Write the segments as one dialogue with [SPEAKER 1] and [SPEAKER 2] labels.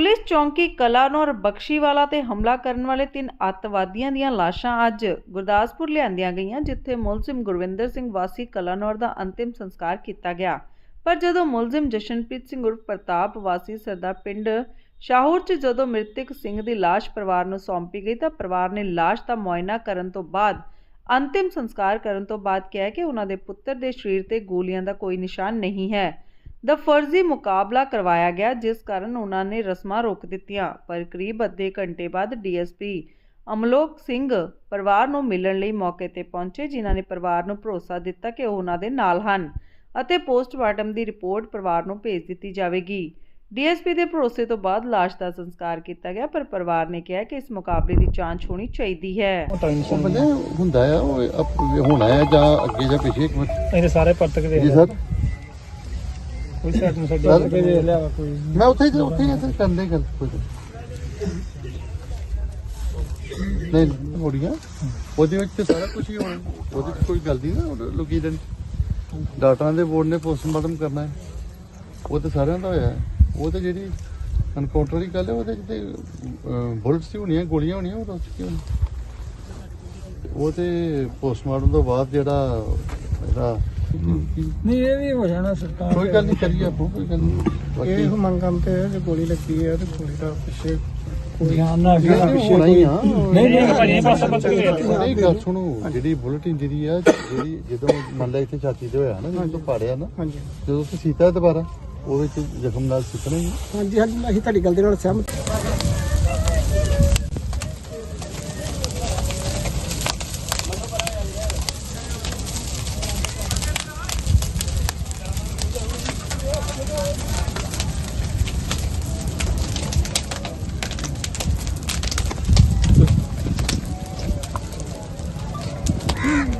[SPEAKER 1] Police ਚੌਂਕੀ ਕਲਾਨੌਰ ਬਖਸ਼ੀਵਾਲਾ ਤੇ ਹਮਲਾ ਕਰਨ ਵਾਲੇ ਤਿੰਨ ਅੱਤਵਾਦੀਆਂ ਦੀਆਂ ਲਾਸ਼ਾਂ ਅੱਜ ਗੁਰਦਾਸਪੁਰ ਲਿਆਂਦੀਆਂ ਗਈਆਂ, ਜਿੱਥੇ ਮੁਲਜ਼ਮ ਗੁਰਵਿੰਦਰ ਸਿੰਘ ਵਾਸੀ ਕਲਾਨੌਰ ਦਾ ਅੰਤਿਮ ਸੰਸਕਾਰ ਕੀਤਾ ਗਿਆ। ਪਰ ਜਦੋਂ ਮੁਲਜ਼ਮ ਜਸ਼ਨਪ੍ਰੀਤ ਸਿੰਘ ਉਰਫ ਪ੍ਰਤਾਪ ਵਾਸੀ ਸਰਦਾ ਪਿੰਡ ਸ਼ਾਹੂਰ 'ਚ ਜਦੋਂ ਮ੍ਰਿਤਕ ਸਿੰਘ ਦੀ ਲਾਸ਼ ਪਰਿਵਾਰ ਨੂੰ ਸੌਂਪੀ ਗਈ, ਤਾਂ ਪਰਿਵਾਰ ਨੇ ਲਾਸ਼ ਦਾ ਮੁਆਇਨਾ ਕਰਨ ਤੋਂ ਬਾਅਦ, ਅੰਤਿਮ ਸੰਸਕਾਰ ਕਰਨ ਤੋਂ ਬਾਅਦ ਕਿਹਾ ਕਿ ਉਹਨਾਂ ਦੇ ਪੁੱਤਰ ਦੇ ਸਰੀਰ ਤੇ ਗੋਲੀਆਂ ਦਾ ਕੋਈ ਨਿਸ਼ਾਨ ਨਹੀਂ ਹੈ। ਦਾ ਫਰਜ਼ੀ ਮੁਕਾਬਲਾ ਕਰਵਾਇਆ ਗਿਆ ਜਿਸ ਕਾਰਨ ਉਹਨਾਂ ਨੇ ਰਸਮਾਂ ਰੋਕ ਦਿੱਤੀਆਂ ਪਰ ਕਰੀਬ ਅੱਧੇ ਘੰਟੇ ਬਾਅਦ ਡੀਐਸਪੀ ਅਮਲੋਕ ਸਿੰਘ ਪਰਿਵਾਰ ਨੂੰ ਮਿਲਣ ਲਈ ਮੌਕੇ ਤੇ ਪਹੁੰਚੇ ਜਿਨ੍ਹਾਂ ਨੇ ਪਰਿਵਾਰ ਨੂੰ ਭਰੋਸਾ ਦਿੱਤਾ ਕਿ ਉਹ ਉਹਨਾਂ ਦੇ ਨਾਲ ਹਨ ਅਤੇ ਪੋਸਟਮਾਰਟਮ ਦੀ ਰਿਪੋਰਟ ਪਰਿਵਾਰ ਨੂੰ ਭੇਜ ਦਿੱਤੀ ਜਾਵੇਗੀ। ਡੀਐਸਪੀ ਦੇ ਭਰੋਸੇ ਤੋਂ ਬਾਅਦ ਲਾਸ਼ ਦਾ ਸੰਸਕਾਰ ਕੀਤਾ ਗਿਆ ਪਰ ਪਰਿਵਾਰ ਨੇ ਕਿਹਾ ਕਿ ਇਸ ਮੁਕਾਬਲੇ ਦੀ ਜਾਂਚ ਹੋਣੀ ਚਾਹੀਦੀ ਹੈ।
[SPEAKER 2] ਉਹ ਹੁੰਦਾ ਆ ਉਹ ਅਪ- ਹੋਣਾ ਆ ਜਾਂ ਅੱਗੇ ਜਾਂ ਪਿੱਛੇ ਇੱਕ ਮਿੰਟ
[SPEAKER 3] ਇਹਦੇ ਸਾਰੇ ਪਰਤਕ ਦੇ
[SPEAKER 2] ਜੀ ਸਰ।
[SPEAKER 3] ਕੋਈ ਸਾਈਡ ਨੂੰ
[SPEAKER 2] ਸਰ।
[SPEAKER 3] ਸਾਡੇ ਕੇ ਦੇ ਲਿਆ ਕੋਈ
[SPEAKER 2] ਮੈਂ ਉੱਥੇ ਹੀ ਉੱਥੇ ਹੀ ਇੱਥੇ ਕਰਦੇ ਗੱਲ ਕੋਈ ਨਹੀਂ। ਹੋੜੀਆਂ ਉਹਦੇ ਵਿੱਚ ਤਾਂ ਸਾਰਾ ਕੁਝ ਹੀ ਹੋਣਾ ਉਹਦੇ ਵਿੱਚ ਕੋਈ ਗੱਲ ਨਹੀਂ ਨਾ ਲੋਕੀ ਦੇ ਡਾਕਟਰਾਂ ਦੇ ਬੋਰਡ ਨੇ ਪੋਸਟਮਾਰਟਮ ਕਰਨਾ ਹੈ ਉਹ ਤਾਂ ਸਾਰਿਆਂ ਦਾ ਹੋਇਆ ਹੈ। ਉਹ ਤਾਂ ਜਿਹੜੀ ਅਨਕਾਊਂਟਰ ਦੀ ਗੱਲ ਹੈ ਉਹਦੇ ਚ ਤੇ ਬੁਲਟਸ ਹੀ ਹੋਣੀਆਂ ਗੋਲੀਆਂ ਹੋਣੀਆਂ ਉਹ ਰੋਚ ਕੀ ਹੋਣੀ ਉਹ ਤੇ ਪੋਸਟਮਾਰਟਮ ਤੋਂ ਬਾਅਦ ਜਿਹੜਾ ਇਹਦਾ
[SPEAKER 3] ਨਹੀਂ ਇਹ ਵੀ ਹੋ ਜਾਣਾ ਸਰਕਾਰ
[SPEAKER 2] ਕੋਈ ਗੱਲ ਨਹੀਂ ਕਰੀਏ ਆਪਾਂ ਕੋਈ ਗੱਲ ਨਹੀਂ।
[SPEAKER 3] ਇਹ ਮੰਗਮ ਤੇ ਜੇ ਗੋਲੀ ਲੱਗੀ ਹੈ ਤੇ ਗੋਲੀ ਦਾ ਪਿੱਛੇ ਧਿਆਨ ਨਾਲ
[SPEAKER 2] ਇਹ ਤਾਂ ਹੋਣਾ ਹੀ ਆ।
[SPEAKER 3] ਨਹੀਂ ਨਹੀਂ ਭਾਜੀ ਇਹ ਪਾਸਾ ਪਾਸਾ
[SPEAKER 2] ਨਹੀਂ ਗੱਲ ਸੁਣੋ ਜਿਹੜੀ ਬੁਲਟ ਇੰਜਰੀ ਆ ਜਿਹੜੀ ਜਦੋਂ ਮੰਨ ਲਾ ਇੱਥੇ ਛਾਤੀ ਤੇ ਹੋਇਆ ਨਾ ਜਦੋਂ ਪਾੜਿਆ ਨਾ
[SPEAKER 3] ਹਾਂਜੀ।
[SPEAKER 2] ਜਦੋਂ ਤੁਸੀਂ ਸੀਤਾ ਦੁਬਾਰਾ ਉਹਦੇ ਚ ਜ਼ਖਮ ਨਾਲ ਸਿੱਟਣਾ ਹੀ।
[SPEAKER 3] ਹਾਂਜੀ ਹਾਂਜੀ ਅਸੀਂ ਤੁਹਾਡੀ ਗੱਲ ਦੇ ਨਾਲ ਸਹਿਮਤ। Mm-hmm.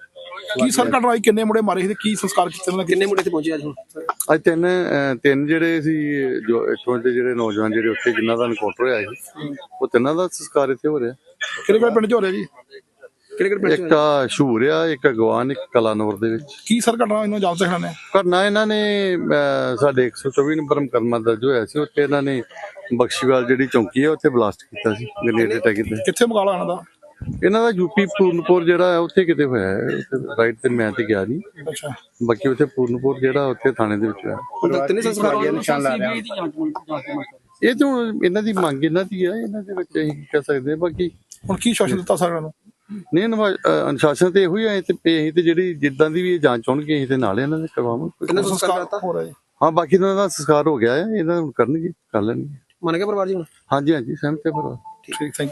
[SPEAKER 4] ਕੀ ਸਰ ਘਟਨਾ ਕਿੰਨੇ ਮੁੰਡੇ ਮਾਰੇ ਸੀ ਤੇ ਕੀ ਸੰਸਕਾਰ ਕੀਤੇ ਉਹਨਾਂ
[SPEAKER 5] ਕਿੰਨੇ ਮੁੰਡੇ ਤੇ ਪਹੁੰਚੇ ਅੱਜ ਹੁਣ?
[SPEAKER 2] ਅੱਜ ਤਿੰਨ ਅਹ, ਤਿੰਨ ਜਿਹੜੇ ਸੀ ਜੋ ਇੱਥੋਂ ਦੇ ਜਿਹੜੇ ਨੌਜਵਾਨ ਜਿਹੜੇ ਉੱਥੇ ਜਿਨ੍ਹਾਂ ਦਾ ਐਨਕਾਊਂਟਰ ਹੋਇਆ ਸੀ ਉਹ ਤਿੰਨਾਂ ਦਾ ਸੰਸਕਾਰ ਇੱਥੇ ਹੋ ਰਿਹਾ।
[SPEAKER 4] ਕਿਹੜੇ ਕਿਹੜੇ ਪਿੰਡ ਚ ਹੋ ਰਿਹਾ ਜੀ?
[SPEAKER 5] ਕਿਹੜੇ ਕਿਹੜੇ ਪਿੰਡ
[SPEAKER 2] ਇੱਕ ਆ ਸ਼ੂਰ ਆ ਇੱਕ ਅਗਵਾਨ ਇੱਕ ਕਲਾਨੌਰ ਦੇ ਵਿੱਚ।
[SPEAKER 4] ਕੀ ਸਰ ਘਟਨਾ ਇਹਨਾਂ ਜਾਣ ਸਕਦੇ ਨੇ
[SPEAKER 2] ਕਰਨਾ ਇਹਨਾਂ ਨੇ ਅਹ, ਸਾਡੇ 124 ਨੰਬਰ ਮੁਕੱਦਮਾ ਦਰਜ ਹੋਇਆ ਸੀ ਉੱਥੇ ਇਹਨਾਂ ਨੇ ਬਖਸ਼ੀਵਾਲ ਜਿਹੜੀ ਚੌਂਕੀ ਹੈ ਉੱਥੇ ਬਲਾਸਟ ਕੀਤਾ ਸੀ ਗ੍ਰੇਨੇਡ ਅਟੈਕ ਕੀਤਾ
[SPEAKER 4] ਕਿੱਥੇ ਮੁਕਾਬਲਾ ਇਹਨਾਂ ਦਾ?
[SPEAKER 2] ਇਹਨਾਂ ਦਾ ਯੂਪੀ ਪੂਰਨਪੁਰ ਜਿਹੜਾ ਹੈ ਉੱਥੇ ਕਿਤੇ ਹੋਇਆ ਹੈ। ਰਾਈਟ ਤੇ ਮੈਂ ਤੇ ਗਿਆ ਨਹੀਂ।
[SPEAKER 4] ਅੱਛਾ।
[SPEAKER 2] ਬਾਕੀ ਉੱਥੇ ਪੂਰਨਪੁਰ ਜਿਹੜਾ ਉੱਥੇ ਥਾਣੇ ਦੇ ਵਿੱਚ ਹੈ
[SPEAKER 5] ਤਿੰਨੇ ਸੰਸਕਾਰ ਹੋਏ ਨਿਸ਼ਾਨ ਲਾ ਰਿਹਾ।
[SPEAKER 2] ਇਹ ਤਾਂ ਹੁਣ ਇਹਨਾਂ ਦੀ ਮੰਗ ਇਹਨਾਂ ਦੀ ਹੈ ਇਹਨਾਂ ਦੇ ਵਿੱਚ ਅਸੀਂ ਕਹਿ ਸਕਦੇ ਹਾਂ। ਬਾਕੀ
[SPEAKER 4] ਹੁਣ ਕੀ ਸ਼ਾਸਨ ਦਿੱਤਾ ਸਰ ਇਹਨਾਂ ਨੂੰ
[SPEAKER 2] ਨਹੀਂ ਅਨੁਸ਼ਾਸਨ ਤੇ ਇਹੋ ਹੀ ਹੈ ਤੇ ਅਸੀਂ ਤੇ ਜਿਹੜੀ ਜਿੱਦਾਂ ਦੀ ਵੀ ਇਹ ਜਾਂਚ ਹੋਣਗੇ ਅਸੀਂ ਤੇ ਨਾਲ ਇਹਨਾਂ ਦੇ ਕਰਵਾਵਾਂਗੇ।
[SPEAKER 5] ਕਿੰਨੇ ਸੰਸਕਾਰ
[SPEAKER 4] ਹੋ ਰਿਹਾ ਜੀ
[SPEAKER 2] ਹਾਂ ਬਾਕੀ ਇਹਨਾਂ ਦਾ ਸੰਸਕਾਰ ਹੋ ਗਿਆ ਹੈ ਇਹਦਾ ਹੁਣ ਕਰਨਗੇ ਕਰ ਲੈਣਗੇ।
[SPEAKER 5] ਮੰਨ ਗਿਆ ਪਰਿਵਾਰ ਜੀ ਹੁਣ?
[SPEAKER 2] ਹਾਂਜੀ ਹਾਂਜੀ ਸਹਿਮਤ ਹੈ ਪਰ
[SPEAKER 4] ਠੀਕ ਥੈਂਕ